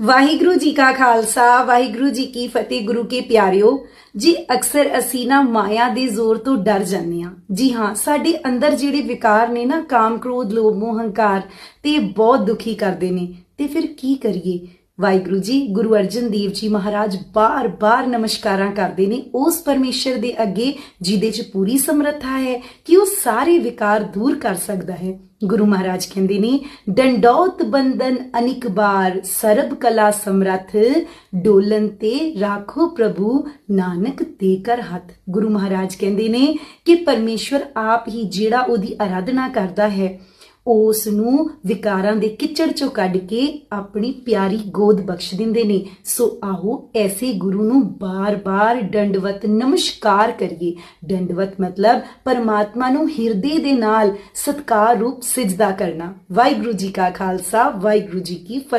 ਵਾਹਿਗੁਰੂ ਜੀ ਕਾ ਖਾਲਸਾ, ਵਾਹਿਗੁਰੂ ਜੀ ਕੀ ਫਤਿਹ, ਗੁਰੂ ਕੇ ਪਿਆਰਿਓ। ਜੀ, ਅਕਸਰ ਅਸੀਂ ਨਾ ਮਾਇਆ ਦੇ ਜ਼ੋਰ ਤੋਂ ਡਰ ਜਾਂਦੇ ਆ ਜੀ ਹਾਂ, ਸਾਡੇ ਅੰਦਰ ਜਿਹੜੇ ਵਿਕਾਰ ਨੇ ਨਾ, ਕਾਮ, ਕ੍ਰੋਧ, ਲੋਭ, ਮੋਹ, ਹੰਕਾਰ ਤੇ ਬਹੁਤ ਦੁਖੀ ਕਰਦੇ ਨੇ। ਤੇ ਫਿਰ ਕੀ ਕਰੀਏ? ਵਾਹਿਗੁਰੂ ਜੀ, ਗੁਰੂ ਅਰਜਨ ਦੇਵ ਜੀ ਮਹਾਰਾਜ ਬਾਰ-ਬਾਰ ਨਮਸਕਾਰਾਂ ਕਰਦੇ ਨੇ। ਉਸ ਪਰਮੇਸ਼ਰ ਦੇ ਅੱਗੇ ਜਿਹਦੇ 'ਚ ਪੂਰੀ ਸਮਰੱਥਾ ਹੈ ਕਿ ਉਹ ਸਾਰੇ ਵਿਕਾਰ ਦੂਰ ਕਰ ਸਕਦਾ ਹੈ। ਗੁਰੂ ਮਹਾਰਾਜ ਕਹਿੰਦੇ ਨੇ, ਡੰਡੌਤ ਬੰਧਨ ਅਨਿਕ ਬਾਰ, ਸਰਬ ਕਲਾ ਸਮਰੱਥ, ਡੋਲਨ ਤੇ ਰਾਖੋ ਪ੍ਰਭੂ, ਨਾਨਕ ਦੇ ਕਰ ਹੱਥ। ਗੁਰੂ ਮਹਾਰਾਜ ਕਹਿੰਦੇ ਨੇ ਕਿ ਪਰਮੇਸ਼ਵਰ ਆਪ ਹੀ ਜਿਹੜਾ ਉਹਦੀ ਆਰਾਧਨਾ ਕਰਦਾ ਹੈ ਉਸ ਨੂੰ ਵਿਕਾਰਾਂ ਦੇ ਕਿਚੜ ਚੋਂ ਕੱਢ ਕੇ ਆਪਣੀ ਪਿਆਰੀ ਗੋਦ ਬਖਸ਼ ਦਿੰਦੇ ਨੇ। ਸੋ ਆਹੋ ਐਸੇ ਗੁਰੂ ਨੂੰ ਬਾਰ-ਬਾਰ ਡੰਡਵਤ ਨਮਸਕਾਰ ਕਰੀਏ। ਡੰਡਵਤ ਮਤਲਬ ਪਰਮਾਤਮਾ ਨੂੰ ਹਿਰਦੇ ਦੇ ਨਾਲ ਸਤਕਾਰ ਰੂਪ ਸਿਜਦਾ ਕਰਨਾ। ਵਾਹਿਗੁਰੂ ਜੀ ਕਾ ਖਾਲਸਾ, ਵਾਹਿਗੁਰੂ ਜੀ ਕੀ ਫਤਿਹ।